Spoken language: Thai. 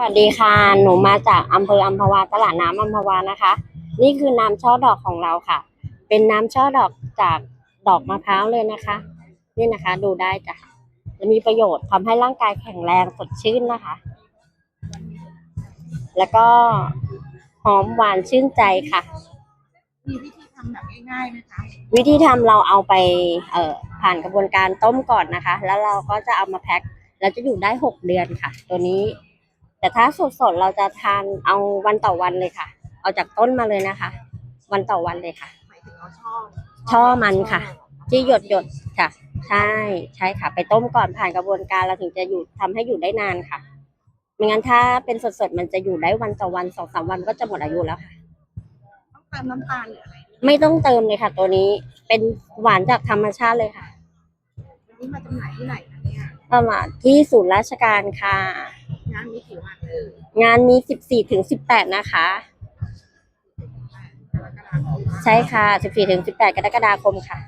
สวัสดีค่ะ หนูมาจากอำเภออัมพวาตลาดน้ำอัมพวานะคะ นี่คือน้ำช่อดอกของเราค่ะ เป็นน้ำช่อดอกจากดอกมะพร้าวเลยนะคะ นี่นะคะดูได้จ้ะ จะมีประโยชน์ทำให้ร่างกายแข็งแรงสดชื่นนะคะ แล้วก็หอมหวานชื่นใจค่ะ มีวิธีทำแบบง่ายๆไหมคะ วิธีทำเราเอาไปเอ่อผ่านกระบวนการต้มก่อนนะคะ แล้วเราก็จะเอามาแพ็คแล้วจะอยู่ได้หกเดือนค่ะ ตัวนี้ แต่ถ้าสดๆเราจะทานเอาวันต่อวันเลยค่ะ เอาจากต้นมาเลยนะคะ วันต่อวันเลยค่ะหมายถึงเราชอบช่อมันค่ะ ที่หยดหยดๆค่ะ ใช่ใช่ค่ะ ไปต้มก่อนผ่านกระบวนการเราถึงจะอยู่ทำให้อยู่ได้นานค่ะไม่งั้นถ้าเป็นสดๆมันจะอยู่ได้วันต่อวันสองสามวันก็จะหมดอายุแล้วค่ะต้องเติมน้ำตาลหรืออะไรไม่ต้องเติมเลยค่ะ ตัวนี้เป็นหวานจากธรรมชาติเลยค่ะวันนี้มาจำหน่ายที่ไหนคะเนี่ยประมาณที่ศูนย์ราชการค่ะงานมีกี่วันเอ่ยงานมี 14ถึง18 นะคะ กรกฎาคม ใช่ค่ะ 14ถึง18 กรกฎาคมค่ะ